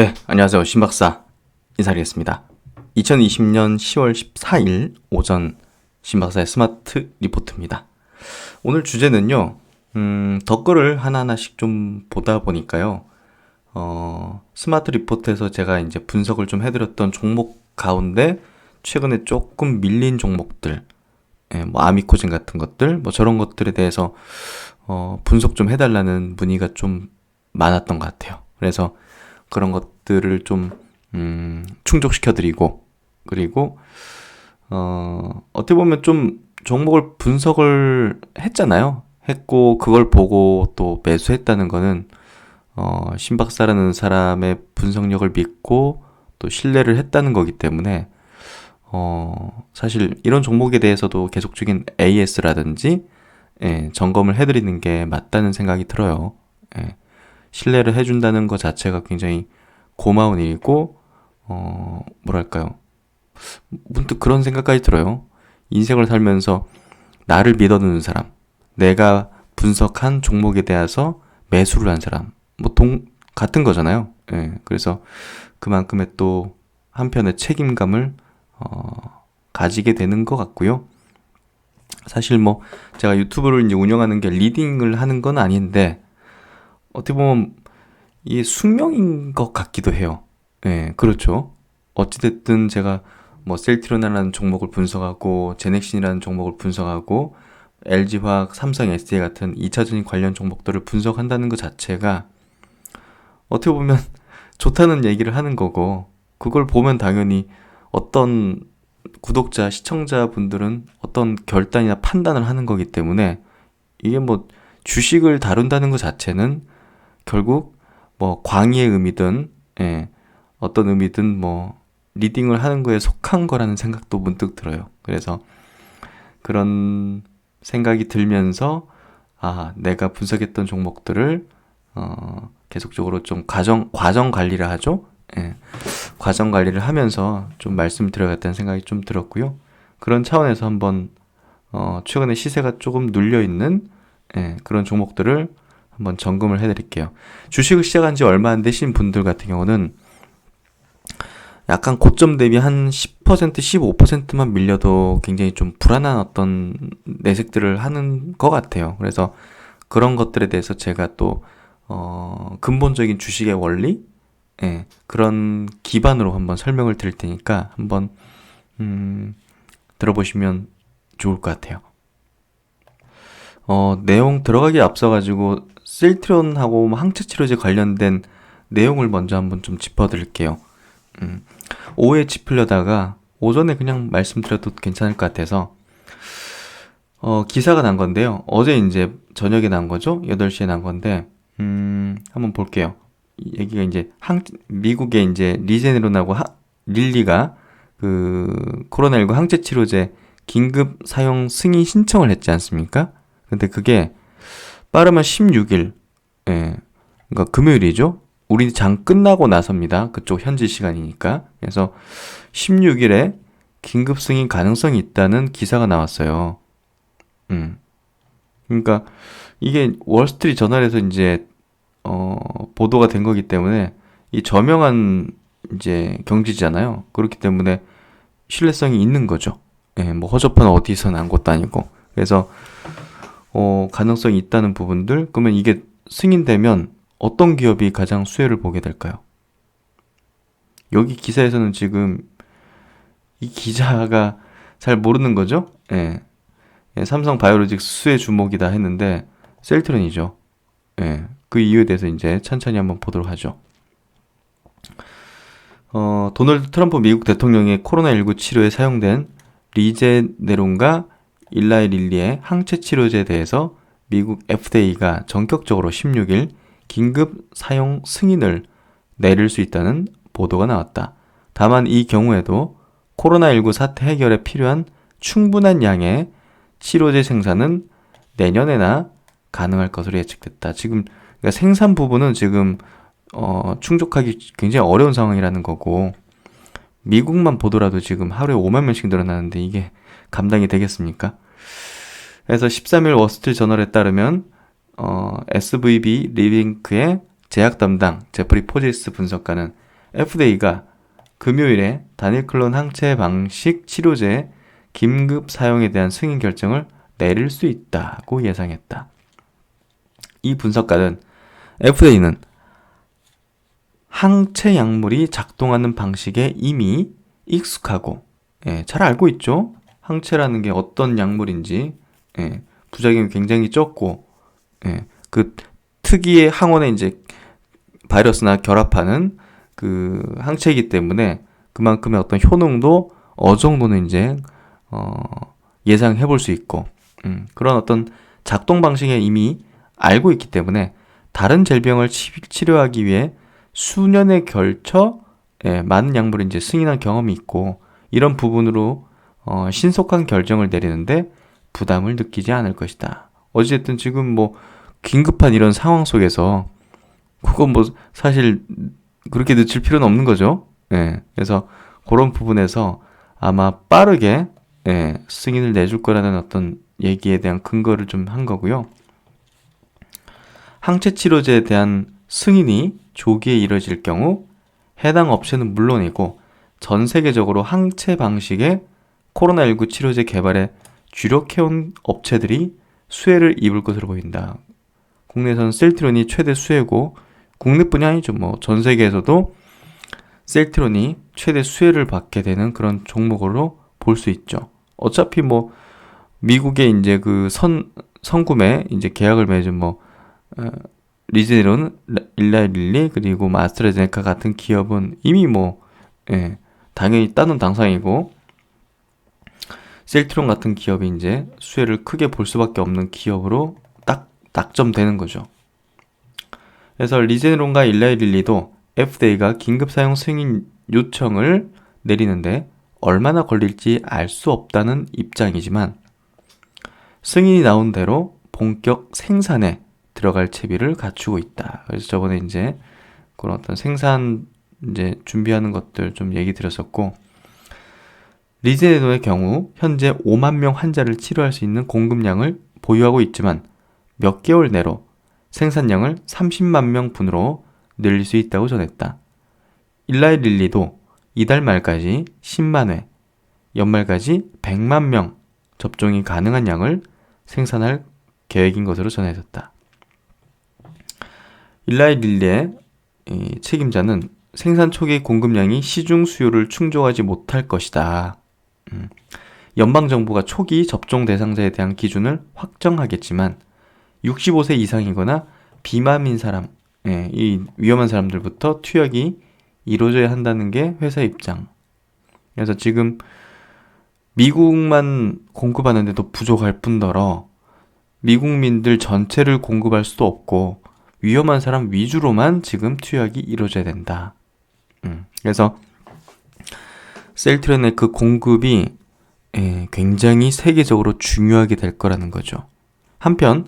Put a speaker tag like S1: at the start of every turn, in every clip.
S1: 네, 안녕하세요. 신박사 인사드리겠습니다. 2020년 10월 14일 오전 신박사의 스마트 리포트입니다. 오늘 주제는요, 음, 덧글을 하나하나씩 좀 보다 보니까요, 어, 스마트 리포트에서 제가 이제 분석을 좀 해드렸던 종목 가운데 최근에 조금 밀린 종목들, 예, 뭐 아미코진 같은 것들, 뭐 저런 것들에 대해서 어, 분석 좀 해달라는 문의가 좀 많았던 것 같아요. 그래서 그런 것들을 좀 음, 충족시켜드리고 그리고 어, 어떻게 보면 좀 종목을 분석을 했잖아요. 했고 그걸 보고 또 매수했다는 거는 어, 신박사라는 사람의 분석력을 믿고 또 신뢰를 했다는 거기 때문에 어, 사실 이런 종목에 대해서도 계속적인 AS라든지 예, 점검을 해드리는 게 맞다는 생각이 들어요. 예. 신뢰를 해준다는 것 자체가 굉장히 고마운 일이고, 어, 뭐랄까요. 문득 그런 생각까지 들어요. 인생을 살면서 나를 믿어주는 사람, 내가 분석한 종목에 대해서 매수를 한 사람, 뭐 동, 같은 거잖아요. 예. 그래서 그만큼의 또 한편의 책임감을, 어, 가지게 되는 것 같고요. 사실 뭐 제가 유튜브를 이제 운영하는 게 리딩을 하는 건 아닌데 어떻게 보면 이게 숙명인 것 같기도 해요. 예, 네, 그렇죠. 어찌됐든 제가 뭐 셀트리온이라는 종목을 분석하고 제넥신이라는 종목을 분석하고 LG화학, 삼성, SDI 같은 2차전지 관련 종목들을 분석한다는 것 자체가 어떻게 보면 좋다는 얘기를 하는 거고 그걸 보면 당연히 어떤 구독자, 시청자분들은 어떤 결단이나 판단을 하는 거기 때문에 이게 뭐 주식을 다룬다는 것 자체는 결국 뭐 광의의 의미든 예, 어떤 의미든 뭐 리딩을 하는 거에 속한 거라는 생각도 문득 들어요. 그래서 그런 생각이 들면서 아 내가 분석했던 종목들을 어, 계속적으로 좀 과정 과정 관리를 하죠. 예, 과정 관리를 하면서 좀 말씀을 드려야겠다는 생각이 좀 들었고요. 그런 차원에서 한번 어, 최근에 시세가 조금 눌려 있는 예, 그런 종목들을 한번 점검을 해드릴게요. 주식을 시작한 지 얼마 안 되신 분들 같은 경우는 약간 고점 대비 한 10%, 15%만 밀려도 굉장히 좀 불안한 어떤 내색들을 하는 것 같아요. 그래서 그런 것들에 대해서 제가 또, 어, 근본적인 주식의 원리, 예, 그런 기반으로 한번 설명을 드릴 테니까 한번 음, 들어보시면 좋을 것 같아요. 어, 내용 들어가기 앞서가지고 셀트론하고 뭐 항체 치료제 관련된 내용을 먼저 한번 좀 짚어드릴게요. 음, 오후에 짚으려다가 오전에 그냥 말씀드려도 괜찮을 것 같아서 어, 기사가 난 건데요. 어제 이제 저녁에 난 거죠. 8시에 난 건데 음, 한번 볼게요. 얘기가 이제 항 미국의 이제 하, 릴리가 그 코로나19 항체 치료제 긴급 사용 승인 신청을 했지 않습니까? 근데 그게 빠르면 16일, 예, 그러니까 금요일이죠. 우리 장 끝나고 나섭니다. 그쪽 현지 시간이니까. 그래서 16일에 긴급 승인 가능성이 있다는 기사가 나왔어요. 음. 그러니까 이게 월스트리트 저널에서 이제 어, 보도가 된 거기 때문에 이 저명한 이제 경지잖아요. 그렇기 때문에 신뢰성이 있는 거죠. 예, 뭐 허접한 어디서 난 것도 아니고. 그래서 어, 가능성이 있다는 부분들 그러면 이게 승인되면 어떤 기업이 가장 수혜를 보게 될까요? 여기 기사에서는 지금 이 기자가 잘 모르는 거죠? 예. 예 삼성 바이오로직스 수혜 주목이다 했는데 셀트론이죠. 예. 그 이유에 대해서 이제 천천히 한번 보도록 하죠. 어, 도널드 트럼프 미국 대통령의 코로나19 치료에 사용된 리제네론과 일라이 릴리의 항체 치료제에 대해서 미국 FDA가 전격적으로 16일 긴급 사용 승인을 내릴 수 있다는 보도가 나왔다. 다만 이 경우에도 코로나19 사태 해결에 필요한 충분한 양의 치료제 생산은 내년에나 가능할 것으로 예측됐다. 지금 그러니까 생산 부분은 지금 어, 충족하기 굉장히 어려운 상황이라는 거고 미국만 보더라도 지금 하루에 5만 명씩 늘어나는데 이게 감당이 되겠습니까? 그래서 13일 워스트리트 저널에 따르면 어, SVB 리빙크의 제약 담당 제프리 포지스 분석가는 FDA가 금요일에 다닐클론 항체 방식 치료제 긴급 사용에 대한 승인 결정을 내릴 수 있다고 예상했다. 이 분석가는 FDA는 항체 약물이 작동하는 방식에 이미 익숙하고 예, 잘 알고 있죠. 항체라는 게 어떤 약물인지 예, 부작용이 굉장히 적고 예, 그 특이의 항원에 이제 바이러스나 결합하는 그 항체이기 때문에 그만큼의 어떤 효능도 어느 정도는 이제 어, 예상해 볼 수 있고 음, 그런 어떤 작동 방식에 이미 알고 있기 때문에 다른 질병을 치, 치료하기 위해 수년에 걸쳐 예, 많은 약물을 이제 승인한 경험이 있고 이런 부분으로 어, 신속한 결정을 내리는데 부담을 느끼지 않을 것이다. 어쨌든 지금 뭐 긴급한 이런 상황 속에서 그건 뭐 사실 그렇게 늦출 필요는 없는 거죠. 예. 그래서 그런 부분에서 아마 빠르게 예, 승인을 내줄 거라는 어떤 얘기에 대한 근거를 좀 한 거고요. 항체 치료제에 대한 승인이 조기에 이뤄질 경우 해당 업체는 물론이고 전 세계적으로 항체 방식의 코로나19 치료제 개발에 주력해온 업체들이 수혜를 입을 것으로 보인다. 국내에서는 셀트론이 최대 수혜고 국내뿐이 아니죠. 뭐 전 세계에서도 셀트론이 최대 수혜를 받게 되는 그런 종목으로 볼 수 있죠. 어차피 뭐 미국의 이제 그 선 선구매 이제 계약을 맺은 뭐 어, 리제론, 일라일리 그리고 마스트라제네카 같은 기업은 이미 뭐 예, 당연히 따는 당상이고 셀트론 같은 기업이 이제 수혜를 크게 볼 수밖에 없는 기업으로 딱 낙점되는 거죠. 그래서 리제론과 일라일리도 FDA가 긴급 사용 승인 요청을 내리는데 얼마나 걸릴지 알 수 없다는 입장이지만 승인이 나온 대로 본격 생산에 들어갈 채비를 갖추고 있다. 그래서 저번에 이제 그런 어떤 생산 이제 준비하는 것들 좀 얘기 드렸었고 리제네도의 경우 현재 5만 명 환자를 치료할 수 있는 공급량을 보유하고 있지만 몇 개월 내로 생산량을 30만 명 분으로 늘릴 수 있다고 전했다. 일라이 릴리도 이달 말까지 10만 회, 연말까지 100만 명 접종이 가능한 양을 생산할 계획인 것으로 전해졌다. 일라이 릴리의 책임자는 생산 초기 공급량이 시중 수요를 충족하지 못할 것이다. 음, 연방정부가 초기 접종 대상자에 대한 기준을 확정하겠지만 65세 이상이거나 비만인 사람, 예, 이 위험한 사람들부터 투약이 이루어져야 한다는 게 회사 입장. 그래서 지금 미국만 공급하는데도 부족할 뿐더러 미국민들 전체를 공급할 수도 없고 위험한 사람 위주로만 지금 투약이 이루어져야 된다. 음, 그래서 셀트렌의 그 공급이 예, 굉장히 세계적으로 중요하게 될 거라는 거죠. 한편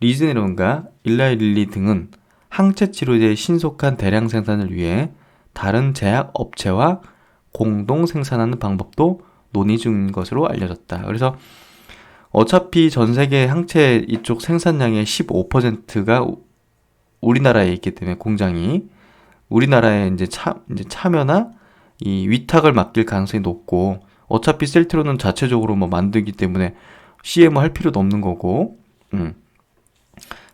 S1: 리즈네론과 일라일리 등은 항체 치료제의 신속한 대량 생산을 위해 다른 제약 업체와 공동 생산하는 방법도 논의 중인 것으로 알려졌다. 그래서 어차피 전 세계 항체 이쪽 생산량의 15%가 우리나라에 있기 때문에 공장이 우리나라에 이제 차 이제 참여나 이 위탁을 맡길 가능성이 높고 어차피 셀트로는 자체적으로 뭐 만들기 때문에 CMO 할 필요도 없는 거고, 음.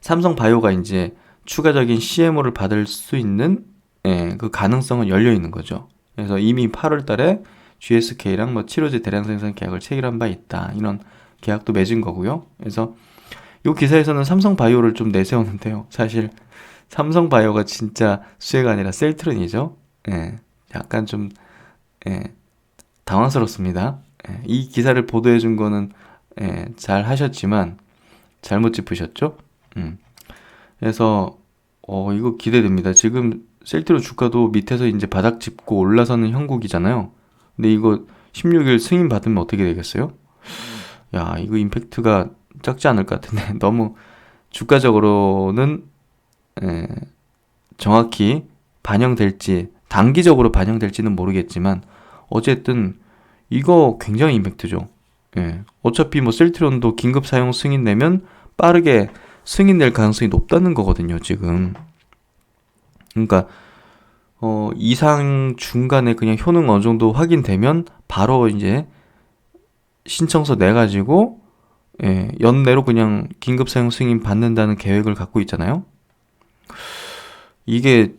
S1: 삼성 바이오가 이제 추가적인 CMO를 받을 수 있는 예, 그 가능성은 열려 있는 거죠. 그래서 이미 8월 달에 GSK랑 뭐 치료제 대량 생산 계약을 체결한 바 있다. 이런 계약도 맺은 거고요. 그래서 이 기사에서는 삼성 바이오를 좀 내세우는데요. 사실 삼성 바이오가 진짜 수혜가 아니라 셀트론이죠. 예. 약간 좀 예, 당황스럽습니다. 예, 이 기사를 보도해 준 거는 예, 잘 하셨지만 잘못 짚으셨죠? 음. 그래서 어 이거 기대됩니다. 지금 셀트로 주가도 밑에서 이제 바닥 짚고 올라서는 형국이잖아요. 근데 이거 16일 승인 받으면 어떻게 되겠어요? 야, 이거 임팩트가 작지 않을 것 같은데 너무 주가적으로는 에, 정확히 반영될지 단기적으로 반영될지는 모르겠지만 어쨌든 이거 굉장히 임팩트죠. 예. 어차피 뭐 셀트론도 긴급 사용 승인 내면 빠르게 승인 낼 가능성이 높다는 거거든요, 지금. 그러니까 어, 이상 중간에 그냥 효능 어느 정도 확인되면 바로 이제 신청서 내 가지고 예, 연내로 그냥 긴급 사용 승인 받는다는 계획을 갖고 있잖아요. 이게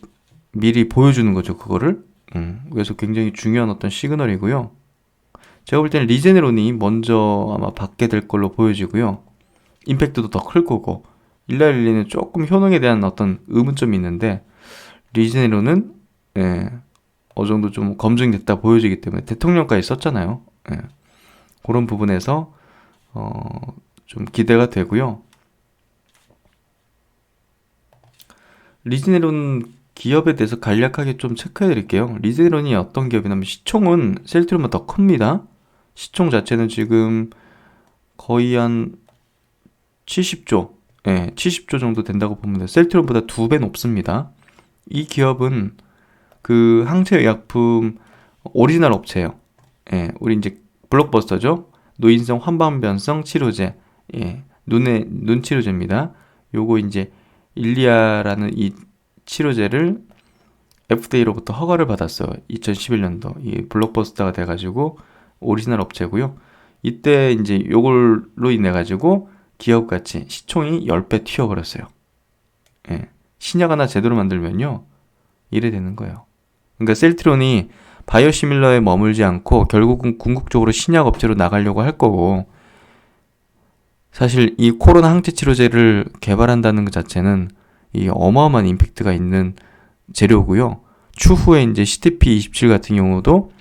S1: 미리 보여주는 거죠, 그거를. 음, 그래서 굉장히 중요한 어떤 시그널이고요. 제가 볼 때는 리제네론이 먼저 아마 받게 될 걸로 보여지고요. 임팩트도 더 클 거고, 일라일리는 조금 효능에 대한 어떤 의문점이 있는데, 리제네론은, 예, 어느 정도 좀 검증됐다 보여지기 때문에 대통령까지 썼잖아요. 예. 그런 부분에서, 어, 좀 기대가 되고요. 리즈네론 기업에 대해서 간략하게 좀 체크해 드릴게요. 리즈네론이 어떤 기업이냐면 시총은 셀트론보다 더 큽니다. 시총 자체는 지금 거의 한 70조, 예, 70조 정도 된다고 보면 돼요. 셀트론보다 두 배 높습니다. 이 기업은 그 항체의약품 오리지널 업체예요. 예, 우리 이제 블록버스터죠. 노인성 환방변성 치료제, 예, 눈의 눈 치료제입니다. 요거 이제 일리아라는 이 치료제를 FDA로부터 허가를 받았어요. 2011년도 이 블록버스터가 돼가지고 오리지널 업체고요. 이때 이제 요걸로 인해 가지고 기업 가치 시총이 10배 튀어버렸어요. 예. 신약 하나 제대로 만들면요. 이래 되는 거예요. 그러니까 셀트론이 바이오시밀러에 머물지 않고 결국은 궁극적으로 신약 업체로 나가려고 할 거고 사실 이 코로나 항체 치료제를 개발한다는 것 자체는 이 어마어마한 임팩트가 있는 재료고요. 추후에 이제 CTP27 같은 경우도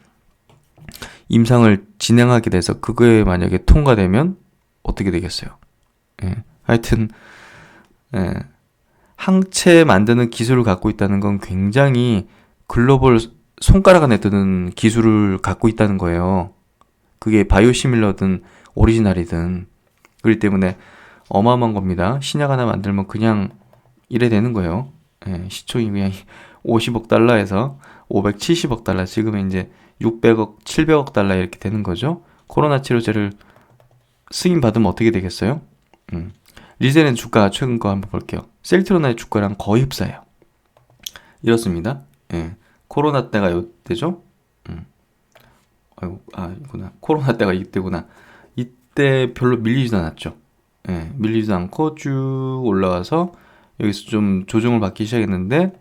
S1: 임상을 진행하게 돼서 그거에 만약에 통과되면 어떻게 되겠어요? 예. 하여튼 예. 항체 만드는 기술을 갖고 있다는 건 굉장히 글로벌 손가락 안에 드는 기술을 갖고 있다는 거예요. 그게 바이오시밀러든 오리지널이든 그렇기 때문에 어마어마한 겁니다. 신약 하나 만들면 그냥 이래 되는 거예요. 예, 시총이 그냥 50억 달러에서 570억 달러, 지금은 이제 600억, 700억 달러 이렇게 되는 거죠. 코로나 치료제를 승인 받으면 어떻게 되겠어요? 음. 리젠의 주가 최근 거 한번 볼게요. 셀트로나의 주가랑 거의 흡사해요. 이렇습니다. 예. 코로나 때가 이때죠? 음. 아이고, 아, 이구나. 코로나 때가 이때구나. 이때 별로 밀리지도 않았죠. 예, 밀리지도 않고 쭉 올라와서 여기서 좀 조정을 받기 시작했는데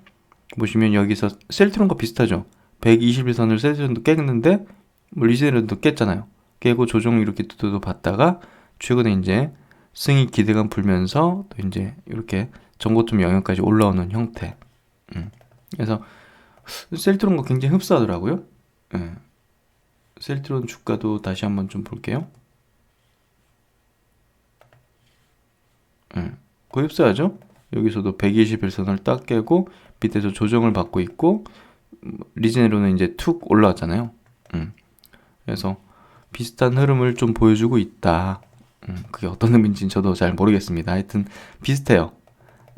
S1: 보시면 여기서 셀트론과 비슷하죠. 121선을 셀트론도 깼는데 뭐 리젠도 깼잖아요. 깨고 조정 이렇게 또 받다가 최근에 이제 승인 기대감 불면서 또 이제 이렇게 전고점 영역까지 올라오는 형태. 음. 그래서 셀트론과 굉장히 흡사하더라고요. 예. 셀트론 주가도 다시 한번 좀 볼게요. 예. 거의 흡사하죠? 여기서도 121선을 딱 깨고 밑에서 조정을 받고 있고 리젠으로는 이제 툭 올라왔잖아요. 음. 그래서 비슷한 흐름을 좀 보여주고 있다. 음, 그게 어떤 의미인지는 저도 잘 모르겠습니다. 하여튼 비슷해요.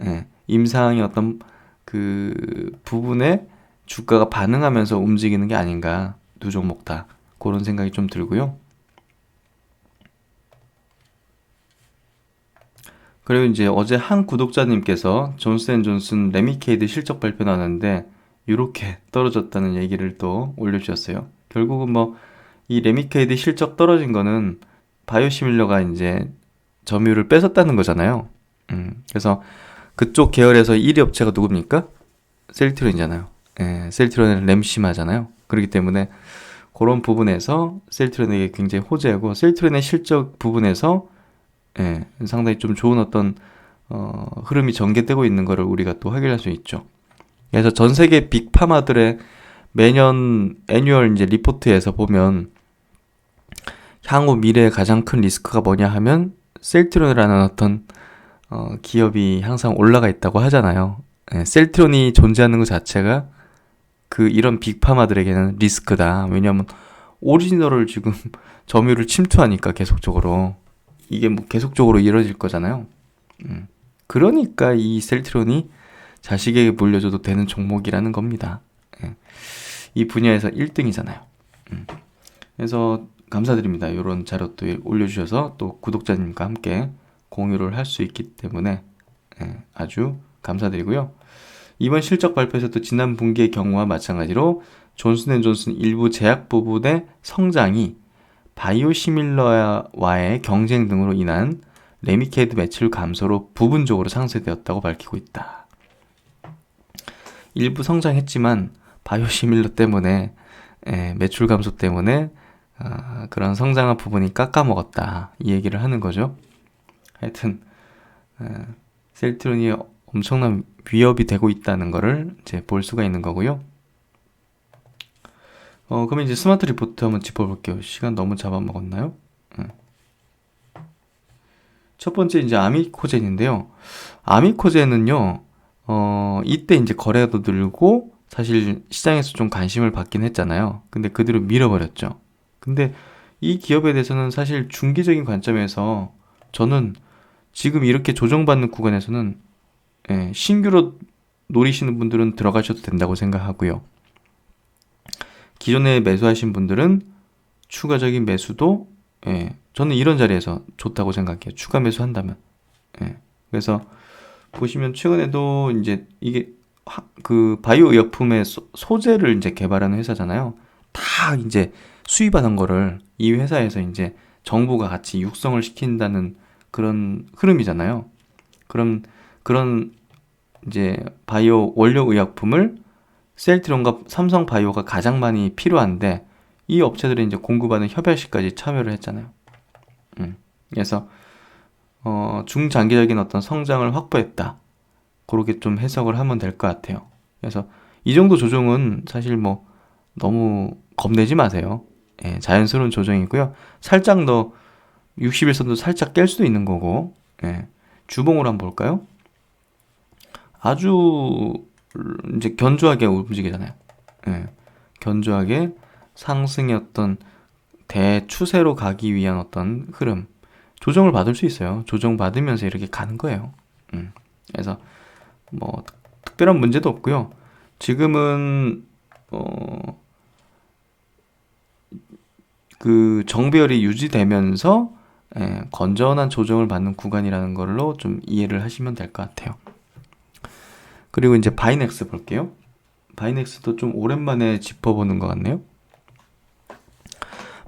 S1: 예, 임상의 어떤 그 부분에 주가가 반응하면서 움직이는 게 아닌가 두 종목 다 그런 생각이 좀 들고요. 그리고 이제 어제 한 구독자님께서 존스앤존슨 레미케이드 실적 발표 나왔는데 이렇게 떨어졌다는 얘기를 또 올려주셨어요. 결국은 뭐 이 레미케이드 실적 떨어진 거는 바이오시밀러가 이제 점유율을 뺏었다는 거잖아요. 음, 그래서 그쪽 계열에서 1위 업체가 누굽니까? 셀트론이잖아요. 예, 셀트론은 램심하잖아요. 그렇기 때문에 그런 부분에서 셀트론에게 굉장히 호재고 셀트론의 실적 부분에서 예, 상당히 좀 좋은 어떤 어, 흐름이 전개되고 있는 것을 우리가 또 확인할 수 있죠. 그래서 전 세계 빅파마들의 매년 애뉴얼 이제 리포트에서 보면 향후 미래의 가장 큰 리스크가 뭐냐 하면 셀트론이라는 어떤 어, 기업이 항상 올라가 있다고 하잖아요. 예, 셀트론이 존재하는 것 자체가 그 이런 빅파마들에게는 리스크다. 왜냐하면 오리지널을 지금 점유율을 침투하니까 계속적으로 이게 뭐 계속적으로 이루어질 거잖아요. 음. 그러니까 이 셀트론이 자식에게 물려줘도 되는 종목이라는 겁니다. 예. 이 분야에서 1등이잖아요. 음. 그래서 감사드립니다. 이런 자료도 올려주셔서 또 구독자님과 함께 공유를 할 수 있기 때문에 예, 아주 감사드리고요. 이번 실적 발표에서도 지난 분기의 경우와 마찬가지로 존슨앤존슨 일부 제약 부분의 성장이 바이오시밀러와의 경쟁 등으로 인한 레미케이드 매출 감소로 부분적으로 상쇄되었다고 밝히고 있다. 일부 성장했지만 바이오시밀러 때문에 예, 매출 감소 때문에 아, 그런 성장한 부분이 깎아먹었다 이 얘기를 하는 거죠. 하여튼 에, 셀트론이 엄청난 위협이 되고 있다는 것을 이제 볼 수가 있는 거고요. 어, 그러면 이제 스마트 리포트 한번 짚어볼게요. 시간 너무 잡아먹었나요? 응. 첫 번째 이제 아미코젠인데요. 아미코젠은요, 어, 이때 이제 거래도 늘고 사실 시장에서 좀 관심을 받긴 했잖아요. 근데 그대로 밀어버렸죠. 근데 이 기업에 대해서는 사실 중기적인 관점에서 저는 지금 이렇게 조정받는 구간에서는 예, 신규로 노리시는 분들은 들어가셔도 된다고 생각하고요. 기존에 매수하신 분들은 추가적인 매수도 예, 저는 이런 자리에서 좋다고 생각해요. 추가 매수한다면. 예, 그래서 보시면 최근에도 이제 이게 하, 그 바이오 의약품의 소, 소재를 이제 개발하는 회사잖아요. 다 이제 수입하는 거를 이 회사에서 이제 정부가 같이 육성을 시킨다는 그런 흐름이잖아요. 그럼 그런 이제 바이오 원료 의약품을 셀트론과 삼성 바이오가 가장 많이 필요한데 이 업체들이 이제 공급하는 협약식까지 참여를 했잖아요. 음. 그래서 어, 중장기적인 어떤 성장을 확보했다. 그렇게 좀 해석을 하면 될 것 같아요. 그래서 이 정도 조정은 사실 뭐 너무 겁내지 마세요. 예, 자연스러운 조정이고요. 살짝 더 60일선도 살짝 깰 수도 있는 거고 예, 주봉으로 한번 볼까요? 아주 이제 견조하게 움직이잖아요. 예, 견조하게 상승의 어떤 대추세로 가기 위한 어떤 흐름 조정을 받을 수 있어요. 조정 받으면서 이렇게 가는 거예요. 음, 그래서 뭐 특별한 문제도 없고요. 지금은 어, 그 정배열이 유지되면서 예, 건전한 조정을 받는 구간이라는 걸로 좀 이해를 하시면 될 것 같아요. 그리고 이제 바이넥스 볼게요. 바이넥스도 좀 오랜만에 짚어보는 것 같네요.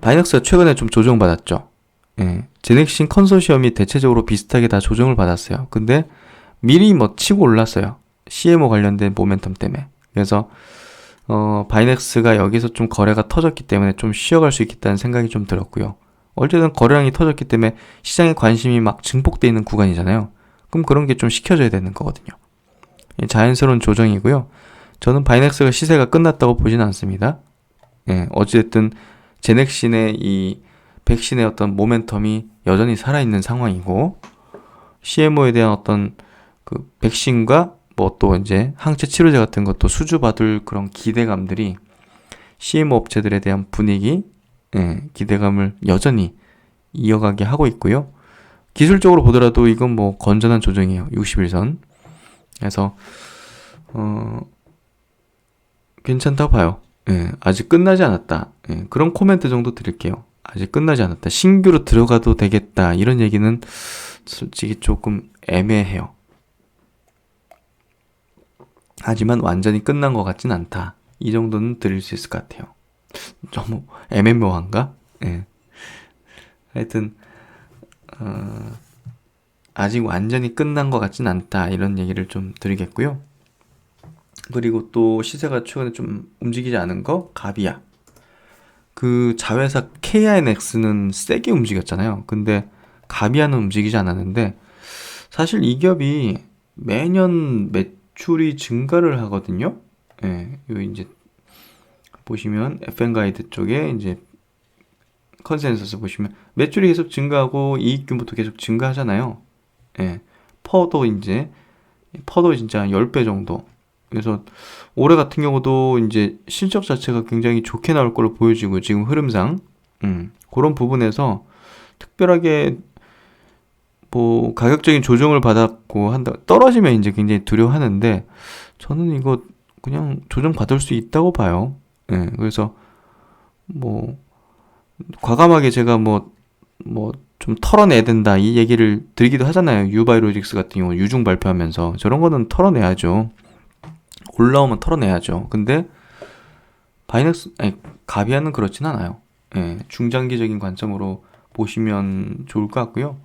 S1: 바이넥스가 최근에 좀 조정받았죠. 예, 제넥신 컨소시엄이 대체적으로 비슷하게 다 조정을 받았어요. 근데 미리 뭐 치고 올랐어요. CMO 관련된 모멘텀 때문에. 그래서 어, 바이넥스가 여기서 좀 거래가 터졌기 때문에 좀 쉬어갈 수 있겠다는 생각이 좀 들었고요. 어쨌든 거래량이 터졌기 때문에 시장에 관심이 막 증폭돼 있는 구간이잖아요. 그럼 그런 게 좀 식혀져야 되는 거거든요. 자연스러운 조정이고요. 저는 바이넥스가 시세가 끝났다고 보지는 않습니다. 예, 어찌됐든 제넥신의 이 백신의 어떤 모멘텀이 여전히 살아있는 상황이고 CMO에 대한 어떤 그 백신과 뭐 또 이제 항체 치료제 같은 것도 수주받을 그런 기대감들이 CMO 업체들에 대한 분위기 예, 기대감을 여전히 이어가게 하고 있고요. 기술적으로 보더라도 이건 뭐 건전한 조정이에요. 60일선. 그래서 어 괜찮다고 봐요. 예, 아직 끝나지 않았다. 예, 그런 코멘트 정도 드릴게요. 아직 끝나지 않았다. 신규로 들어가도 되겠다. 이런 얘기는 솔직히 조금 애매해요. 하지만 완전히 끝난 것 같진 않다. 이 정도는 드릴 수 있을 것 같아요. 너무 애매모호한가? 예. 하여튼 어, 아직 완전히 끝난 것 같진 않다 이런 얘기를 좀 드리겠고요. 그리고 또 시세가 최근에 좀 움직이지 않은 거 가비야. 그 자회사 KINX는 세게 움직였잖아요. 근데 가비아는 움직이지 않았는데 사실 이 기업이 매년 매출이 증가를 하거든요. 예, 요 이제 보시면 FN 가이드 쪽에 이제 컨센서스 보시면 매출이 계속 증가하고 이익 규모도 계속 증가하잖아요. 예. 퍼도 이제 퍼도 진짜 10배 정도. 그래서 올해 같은 경우도 이제 실적 자체가 굉장히 좋게 나올 걸로 보여지고 지금 흐름상 음, 그런 부분에서 특별하게 뭐 가격적인 조정을 받았고 한다 떨어지면 이제 굉장히 두려워하는데 저는 이거 그냥 조정 받을 수 있다고 봐요. 예. 그래서 뭐 과감하게 제가 뭐 뭐 좀 털어내야 된다 이 얘기를 드리기도 하잖아요. 유바이로직스 같은 경우 유중 발표하면서 저런 거는 털어내야죠. 올라오면 털어내야죠. 근데 바이넥스 아니 가비안은 그렇진 않아요. 예, 중장기적인 관점으로 보시면 좋을 것 같고요.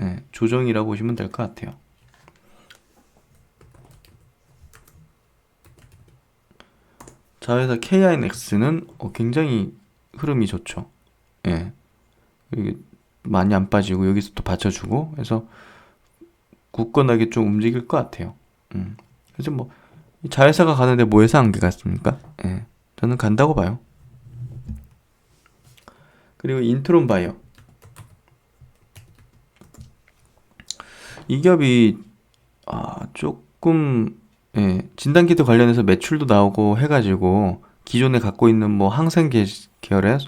S1: 예, 조정이라고 보시면 될 것 같아요. 자회사 KINX는 어, 굉장히 흐름이 좋죠. 예. 많이 안 빠지고 여기서 또 받쳐주고 해서 굳건하게 좀 움직일 것 같아요. 음. 그래서 뭐 자회사가 가는데 뭐 해서 안 가겠습니까? 예. 저는 간다고 봐요. 그리고 인트론 바이오. 이 기업이 아, 조금 예, 진단 키트 관련해서 매출도 나오고 해 가지고 기존에 갖고 있는 뭐 항생 계- 계열의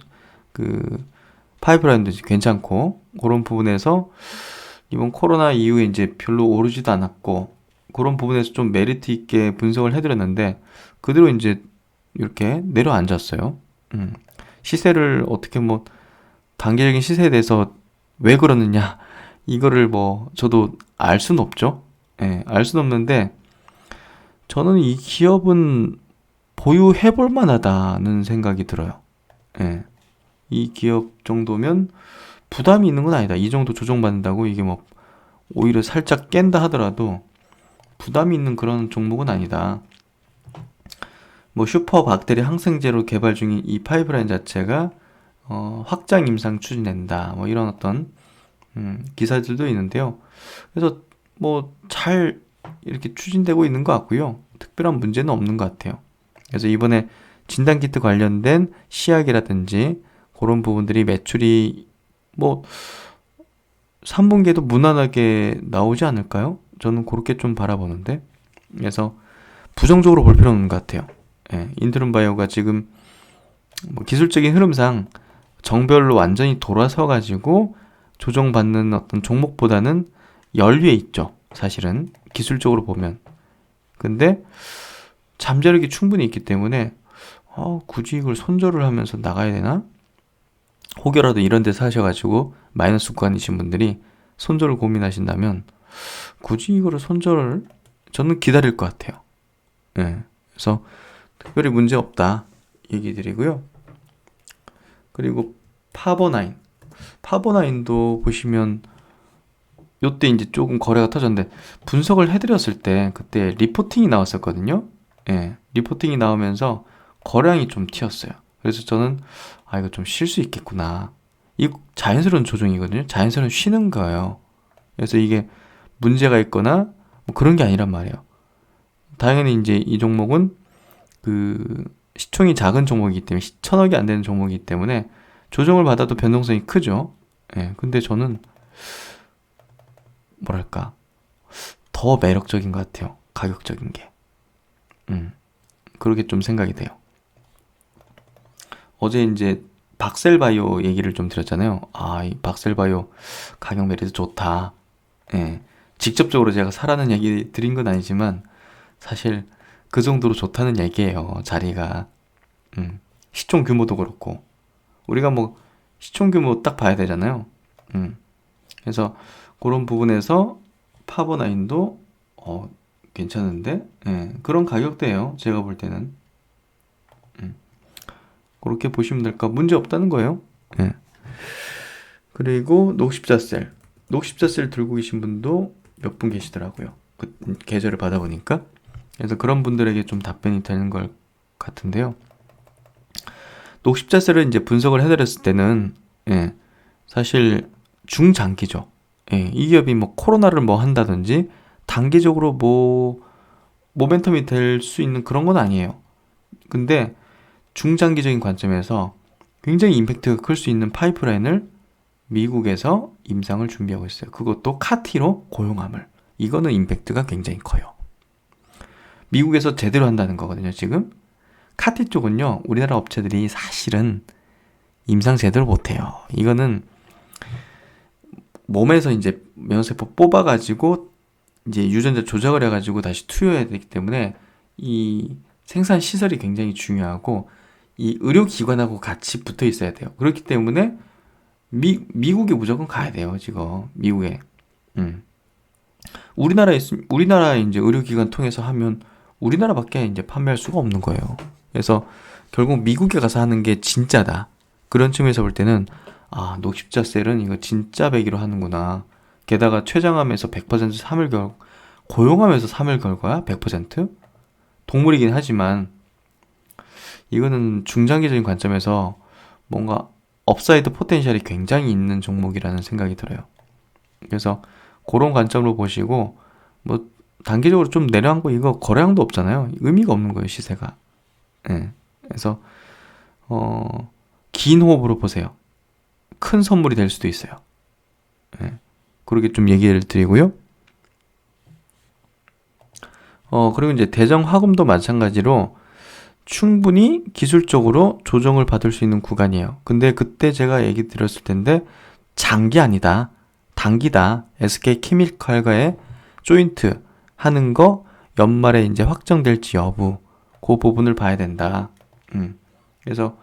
S1: 그 파이프라인도 괜찮고 그런 부분에서 이번 코로나 이후에 이제 별로 오르지도 않았고 그런 부분에서 좀 메리트 있게 분석을 해드렸는데 그대로 이제 이렇게 내려앉았어요. 음. 시세를 어떻게 뭐 단계적인 시세에 대해서 왜 그러느냐 이거를 뭐 저도 알 수는 없죠. 예, 알 수는 없는데 저는 이 기업은 보유해 볼 만하다는 생각이 들어요. 예. 이 기업 정도면 부담이 있는 건 아니다. 이 정도 조정받는다고 이게 뭐 오히려 살짝 깬다 하더라도 부담이 있는 그런 종목은 아니다. 뭐 슈퍼 박테리 항생제로 개발 중인 이 파이프라인 자체가 어, 확장 임상 추진된다. 뭐 이런 어떤 음, 기사들도 있는데요. 그래서 뭐 잘 이렇게 추진되고 있는 것 같고요. 특별한 문제는 없는 것 같아요. 그래서 이번에 진단키트 관련된 시약이라든지 그런 부분들이 매출이 뭐 3분기에도 무난하게 나오지 않을까요? 저는 그렇게 좀 바라보는데 그래서 부정적으로 볼 필요는 없는 것 같아요. 예, 인트론 바이오가 지금 뭐 기술적인 흐름상 정별로 완전히 돌아서 가지고 조정받는 어떤 종목보다는 연류에 있죠. 사실은 기술적으로 보면. 근데 잠재력이 충분히 있기 때문에 어, 굳이 이걸 손절을 하면서 나가야 되나? 혹여라도 이런 데서 하셔가지고 마이너스 구간이신 분들이 손절을 고민하신다면 굳이 이거를 손절을 저는 기다릴 것 같아요. 예. 그래서 특별히 문제 없다 얘기 드리고요. 그리고 파버나인. 파버나인도 보시면 요때 이제 조금 거래가 터졌는데 분석을 해드렸을 때 그때 리포팅이 나왔었거든요. 예, 리포팅이 나오면서 거래량이 좀 튀었어요. 그래서 저는 아 이거 좀 쉴 수 있겠구나. 이 자연스러운 조정이거든요. 자연스러운 쉬는 거예요. 그래서 이게 문제가 있거나 뭐 그런 게 아니란 말이에요. 당연히 이제 이 종목은 그 시총이 작은 종목이기 때문에 천억이 안 되는 종목이기 때문에 조정을 받아도 변동성이 크죠. 예, 근데 저는 뭐랄까 더 매력적인 것 같아요. 가격적인 게. 음, 그렇게 좀 생각이 돼요. 어제 이제 박셀바이오 얘기를 좀 드렸잖아요. 아, 이 박셀바이오 가격 메리트 좋다. 예. 직접적으로 제가 사라는 얘기 드린 건 아니지만 사실 그 정도로 좋다는 얘기예요. 자리가. 음. 시총 규모도 그렇고. 우리가 뭐 시총 규모 딱 봐야 되잖아요. 음. 그래서 그런 부분에서 파버나인도 어, 괜찮은데 예, 그런 가격대예요. 제가 볼 때는 음. 그렇게 보시면 될까 문제 없다는 거예요. 예. 그리고 녹십자셀 녹십자셀 들고 계신 분도 몇 분 계시더라고요. 그 계좌를 받아보니까 그래서 그런 분들에게 좀 답변이 되는 걸 같은데요. 녹십자셀을 이제 분석을 해드렸을 때는 예, 사실 중장기죠. 예, 이 기업이 뭐 코로나를 뭐 한다든지 단기적으로 뭐 모멘텀이 될 수 있는 그런 건 아니에요. 근데 중장기적인 관점에서 굉장히 임팩트가 클 수 있는 파이프라인을 미국에서 임상을 준비하고 있어요. 그것도 카티로 고용함을. 이거는 임팩트가 굉장히 커요. 미국에서 제대로 한다는 거거든요, 지금. 카티 쪽은요, 우리나라 업체들이 사실은 임상 제대로 못해요. 이거는 몸에서 이제 면세포 뽑아가지고 이제 유전자 조작을 해가지고 다시 투여해야 되기 때문에 이 생산 시설이 굉장히 중요하고 이 의료기관하고 같이 붙어 있어야 돼요. 그렇기 때문에 미, 미국에 무조건 가야 돼요, 지금. 미국에. 음. 우리나라에 있, 우리나라 이제 의료기관 통해서 하면 우리나라밖에 이제 판매할 수가 없는 거예요. 그래서 결국 미국에 가서 하는 게 진짜다. 그런 측면에서 볼 때는 아, 녹십자 셀은 이거 진짜 배기로 하는구나. 게다가 췌장암에서 100% 3일 결 고용하면서 3일 결과야? 100%? 동물이긴 하지만 이거는 중장기적인 관점에서 뭔가 업사이드 포텐셜이 굉장히 있는 종목이라는 생각이 들어요. 그래서 그런 관점으로 보시고 뭐 단기적으로 좀 내려앉고 이거 거래량도 없잖아요. 의미가 없는 거예요, 시세가. 예. 그래서 어, 긴 호흡으로 보세요. 큰 선물이 될 수도 있어요. 예. 그렇게 좀 얘기를 드리고요. 어, 그리고 이제 대정 화금도 마찬가지로 충분히 기술적으로 조정을 받을 수 있는 구간이에요. 근데 그때 제가 얘기 드렸을 텐데 장기 아니다. 단기다. SK 케미칼과의 조인트 하는 거 연말에 이제 확정될지 여부 그 부분을 봐야 된다. 음. 그래서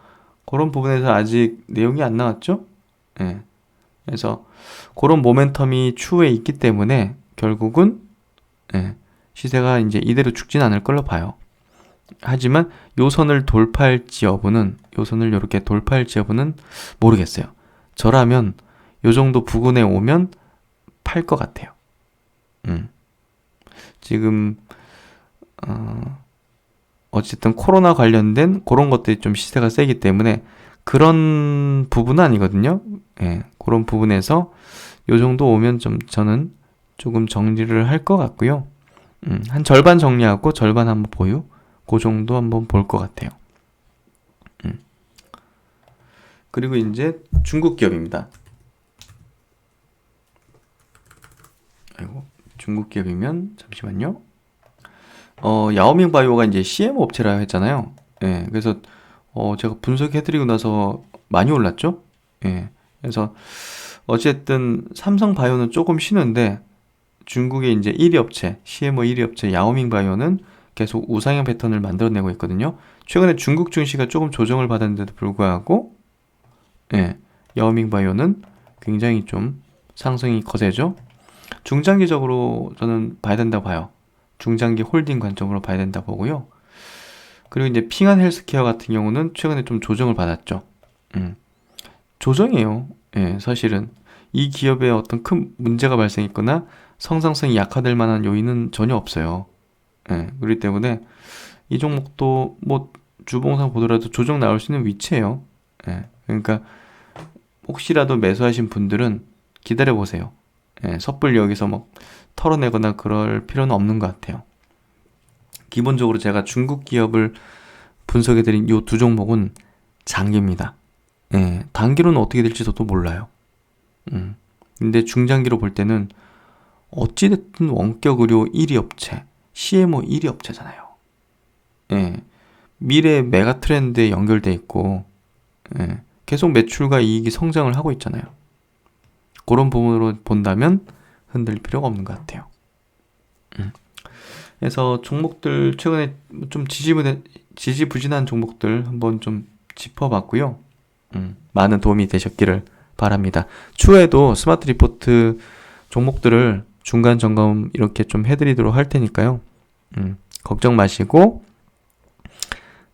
S1: 그런 부분에서 아직 내용이 안 나왔죠? 예. 그래서 그런 모멘텀이 추후에 있기 때문에 결국은 예. 시세가 이제 이대로 죽진 않을 걸로 봐요. 하지만 요 선을 돌파할지 여부는 요 선을 이렇게 돌파할지 여부는 모르겠어요. 저라면 요 정도 부근에 오면 팔 것 같아요. 음. 지금 어 어쨌든 코로나 관련된 그런 것들이 좀 시세가 세기 때문에 그런 부분은 아니거든요. 예. 그런 부분에서 요 정도 오면 좀 저는 조금 정리를 할 것 같고요. 음, 한 절반 정리하고 절반 한번 보유. 그 정도 한번 볼 것 같아요. 음. 그리고 이제 중국 기업입니다. 아이고, 중국 기업이면 잠시만요. 어, 야오밍 바이오가 이제 CM 업체라 했잖아요. 예. 그래서 어, 제가 분석해 드리고 나서 많이 올랐죠? 예. 그래서 어쨌든 삼성 바이오는 조금 쉬는데 중국의 이제 1위 업체, CMO 1위 업체 야오밍 바이오는 계속 우상향 패턴을 만들어내고 있거든요. 최근에 중국 증시가 조금 조정을 받았는데도 불구하고, 예, 야오밍 바이오는 굉장히 좀 상승이 거세죠. 중장기적으로 저는 봐야 된다고 봐요. 중장기 홀딩 관점으로 봐야 된다 보고요. 그리고 이제 핑한 헬스케어 같은 경우는 최근에 좀 조정을 받았죠. 음. 조정이에요. 예, 사실은 이 기업에 어떤 큰 문제가 발생했거나 성장성이 약화될 만한 요인은 전혀 없어요. 예, 그렇기 때문에 이 종목도 뭐 주봉상 보더라도 조정 나올 수 있는 위치예요. 예, 그러니까 혹시라도 매수하신 분들은 기다려 보세요. 예, 섣불리 여기서 막 털어내거나 그럴 필요는 없는 것 같아요. 기본적으로 제가 중국 기업을 분석해드린 이 두 종목은 장기입니다. 예, 단기로는 어떻게 될지 저도 몰라요. 음. 근데 중장기로 볼 때는 어찌됐든 원격 의료 1위 업체, CMO 1위 업체잖아요. 예. 미래 메가 트렌드에 연결돼 있고, 예. 계속 매출과 이익이 성장을 하고 있잖아요. 그런 부분으로 본다면 흔들 필요가 없는 것 같아요. 음. 그래서 종목들 최근에 좀 지지부진, 지지부진한 종목들 한번 좀 짚어봤고요. 음, 많은 도움이 되셨기를 바랍니다. 추후에도 스마트 리포트 종목들을 중간 점검 이렇게 좀 해드리도록 할 테니까요. 음, 걱정 마시고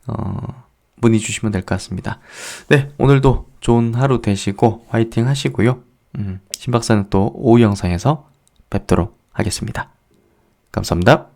S1: 어, 문의 주시면 될 것 같습니다. 네, 오늘도 좋은 하루 되시고 화이팅 하시고요. 음, 신 박사는 또 오후 영상에서 뵙도록 하겠습니다. 감사합니다.